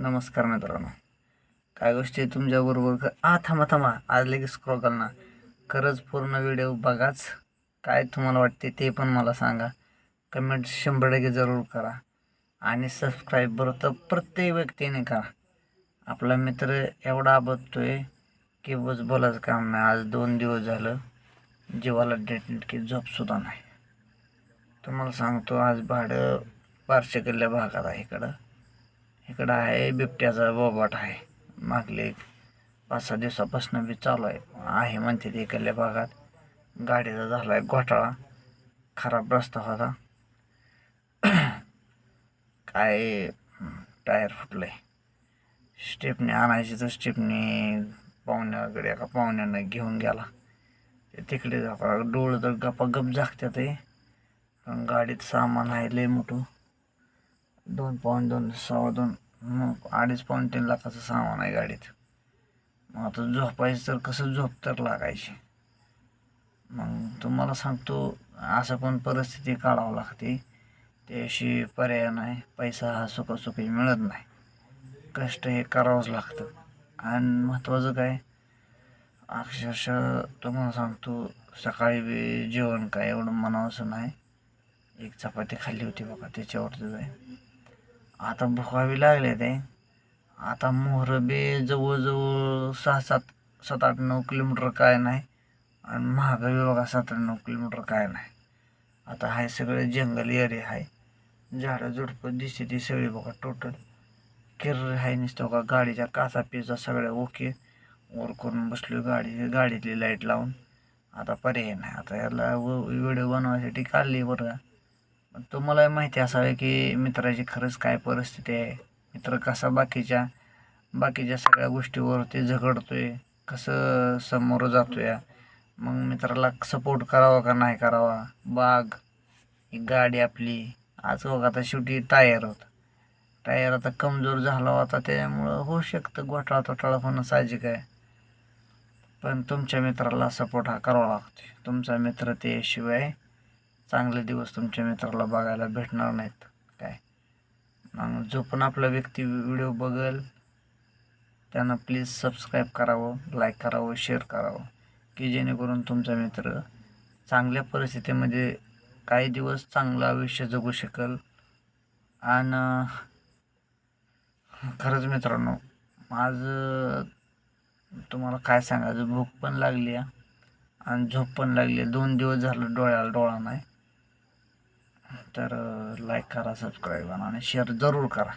नमस्कार मित्रांनो. काय गोष्टी तुमच्याबरोबर? क आ थांबा थांबा. आज लगेच स्क्रॉल करणार. ना खरंच पूर्ण व्हिडिओ बघाच. काय तुम्हाला वाटते ते पण मला सांगा. कमेंट शंभर टक्के जरूर करा. आणि सबस्क्राईब बरोबर तर प्रत्येक व्यक्तीने करा. आपला मित्र एवढा बघतोय की बस बोलायचं काम नाही. आज दोन दिवस झालं. जीवाला डेट की झोपसुद्धा नाही. तुम्हाला सांगतो आज भाडं बारशेकडल्या भागात आहे इकडं. इकडं आहे बिबट्याचा बोबाट आहे. मागले एक पाच सहा दिवसापासून बी चालू आहे. आहे म्हणते ते इकडल्या भागात. गाडीचा झाला आहे घोटाळा. खराब रस्ता होता. काय टायर फुटलं आहे स्टेपनी आणायची तर स्टेपनी पाहुण्याकडे एका पाहुण्यानं घेऊन गेला. ते तिकडे डोळं तर गप्पा गप जागत्यात आहे पण गाडीत सामान आहे लय मोठं. दोन पाऊण दोन सव्वा दोन मग अडीच पाऊण तीन लाखाचं सामान आहे गाडीत. मग आता झोपायचं तर कसं झोप तर लागायची? मग तुम्हाला सांगतो असं पण परिस्थिती काढावं लागते. त्याशी पर्याय नाही पैसा हा सुखासुखी मिळत नाही. कष्ट हे करावंच लागतं. आणि महत्त्वाचं काय? अक्षरशः तुम्हाला सांगतो सकाळी बी जेवण काय एवढं म्हणावंसं नाही. एक चपाती खाल्ली होती बघा त्याच्यावरती जाय. आता भुकावी लागले ते. आता मोहर बी जवळजवळ सहा सात सात आठ नऊ किलोमीटर काय नाही. आणि महाग बघा सात आठ नऊ किलोमीटर काय नाही. आता हाय सगळे जंगल एरिया आहे झाडं झुडपं दिसते ती सगळी बघा टोटल किर्र आहे नुसतं बघा गाडीच्या काचा पिचा सगळ्या ओके. वर करून बसलो गाडी गाडीतली लाइट लावून. आता पर्याय नाही. आता याला व्हिडिओ बनवायसाठी काढली बरं का तुम्हाला माहिती असावे की मित्राची खरंच काय परिस्थिती आहे? मित्र कसा बाकीच्या बाकीच्या सगळ्या गोष्टीवरती झगडतोय? कसं समोर जातोय? मग मित्राला सपोर्ट करावा का नाही करावा? बाग ही गाडी आपली. आज बघ आता शेवटी टायर होता. टायर आता कमजोर झाला होता त्याच्यामुळं होऊ शकतं घोटाळा तोटाळा होणं साहजिक आहे. पण तुमच्या मित्राला सपोर्ट हा करावा लागतो तुमचा मित्र ते शिवाय चांगले दिवस तुमच्या मित्राला बघायला भेटणार नाहीत. काय? मग जो पण आपला व्यक्ती व्हिडिओ बघेल त्यांना प्लीज सबस्क्राईब करावं लाईक करावं शेअर करावं की जेणेकरून तुमचा मित्र चांगल्या परिस्थितीमध्ये काही दिवस चांगलं आयुष्य जगू शकेल. आणि खरंच मित्रांनो आज तुम्हाला काय सांगायचं? भूक पण लागली आहे. आणि झोप पण लागली आहे. दोन दिवस झालं डोळ्याला डोळा नाही. तर लाईक करा सबस्क्राईब करा आणि शेअर जरूर करा.